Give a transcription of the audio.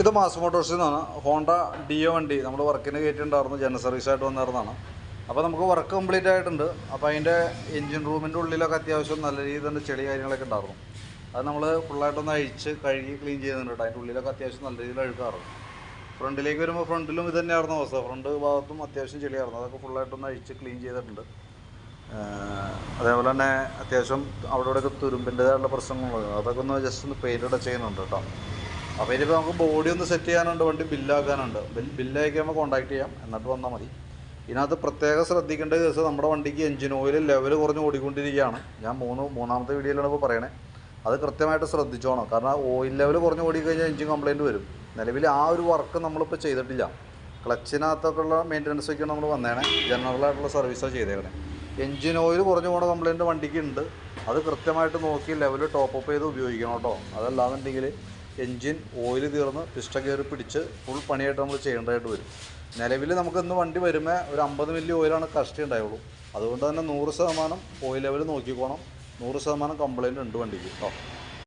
ഇത് മാസ് മോട്ടോഴ്സിൽ നിന്നാണ്. Honda deo വണ്ടി നമ്മൾ വർക്കിന് കയറ്റിയിട്ടുണ്ടായിരുന്നു. ജനറൽ സർവീസ് ആയിട്ട് വന്നിരുന്നതാണ്. അപ്പോൾ നമുക്ക് വർക്ക് കംപ്ലീറ്റ് ആയിട്ടുണ്ട്. അപ്പോൾ അതിന്റെ എൻജിൻ റൂമിന്റെ ഉള്ളിലൊക്കെ അത്യാവശ്യം നല്ല രീതിയിൽ തന്നെ ചെളി കാര്യങ്ങളൊക്കെ ഉണ്ടായിരുന്നു. അത് നമ്മൾ ഫുള്ളായിട്ടൊന്ന് അഴിച്ച് കഴുകി ക്ലീൻ ചെയ്യുന്നുണ്ട് അതിന്റെ ഉള്ളിലൊക്കെ അത്യാവശ്യം നല്ല രീതിയിൽ അഴുക്കാറുണ്ട്. ഫ്രണ്ടിലേക്ക് വരുമ്പോൾ ഫ്രണ്ടിലും ഇത് തന്നെയായിരുന്നു അവസ്ഥ. ഫ്രണ്ട് ഭാഗത്തും അത്യാവശ്യം ചെളിയായിരുന്നു. അതൊക്കെ ഫുള്ളായിട്ടൊന്ന് അഴിച്ച് ക്ലീൻ ചെയ്തിട്ടുണ്ട്. അതേപോലെ തന്നെ അത്യാവശ്യം അവിടെ ഇവിടെയൊക്കെ തുരുമ്പിന്റെതായുള്ള പ്രശ്നങ്ങളുണ്ട്. അതൊക്കെ ഒന്ന് ജസ്റ്റ് ഒന്ന് പെയിന്റ് ചെയ്യുന്നുണ്ട് കേട്ടോ. അപ്പോൾ ഇനിയിപ്പോൾ നമുക്ക് ബോഡി ഒന്ന് സെറ്റ് ചെയ്യാനുണ്ട് വണ്ടി ബില്ലാക്കാനുണ്ട് ബിൽ ബില്ലയക്കുമ്പോൾ കോൺടാക്ട് ചെയ്യാം. എന്നിട്ട് വന്നാൽ മതി. ഇതിനകത്ത് പ്രത്യേകം ശ്രദ്ധിക്കേണ്ട കേസ് നമ്മുടെ വണ്ടിക്ക് എഞ്ചിൻ ഓയിൽ ലെവൽ കുറഞ്ഞ് ഓടിക്കൊണ്ടിരിക്കുകയാണ്. ഞാൻ മൂന്ന് മൂന്നാമത്തെ വീഡിയോയിലാണ് ഇപ്പോൾ പറയണേ. അത് കൃത്യമായിട്ട് ശ്രദ്ധിച്ചോണം. കാരണം ഓയിൽ ലെവൽ കുറഞ്ഞ് ഓടിക്കഴിഞ്ഞാൽ എഞ്ചിൻ കംപ്ലയിന്റ് വരും. നിലവിൽ ആ ഒരു വർക്ക് നമ്മളിപ്പോൾ ചെയ്തിട്ടില്ല. ക്ലച്ചിനകത്തൊക്കെ ഉള്ള മെയിന്റനൻസ് ഒക്കെയാണ് നമ്മൾ വന്നേണേ ജനറലായിട്ടുള്ള സർവീസാണ് ചെയ്തേക്കണേ. എഞ്ചിൻ ഓയിൽ കുറഞ്ഞു പോണ കംപ്ലയിന്റ് വണ്ടിക്ക് ഉണ്ട് അത് കൃത്യമായിട്ട് നോക്കി ലെവൽ ടോപ്പ് അപ്പ് ചെയ്ത് ഉപയോഗിക്കണം കേട്ടോ. അതല്ലാന്നുണ്ടെങ്കിൽ എൻജിൻ ഓയിൽ തീർന്ന് പിസ്റ്റ കയറി പിടിച്ച് ഫുൾ പണിയായിട്ട് നമ്മൾ ചെയ്യേണ്ടതായിട്ട് വരും. നിലവിൽ നമുക്ക് ഇന്ന് വണ്ടി വരുമ്പോൾ ഒരു അമ്പത് മില്ലി ഓയിലാണ് കഷ്ടി ഉണ്ടായുള്ളൂ. അതുകൊണ്ട് തന്നെ നൂറ് ശതമാനം ഓയിൽ ലെവൽ നോക്കിക്കോണം. നൂറ് ശതമാനം കംപ്ലയിന്റ് ഉണ്ട് വണ്ടിക്ക്. കേട്ടോ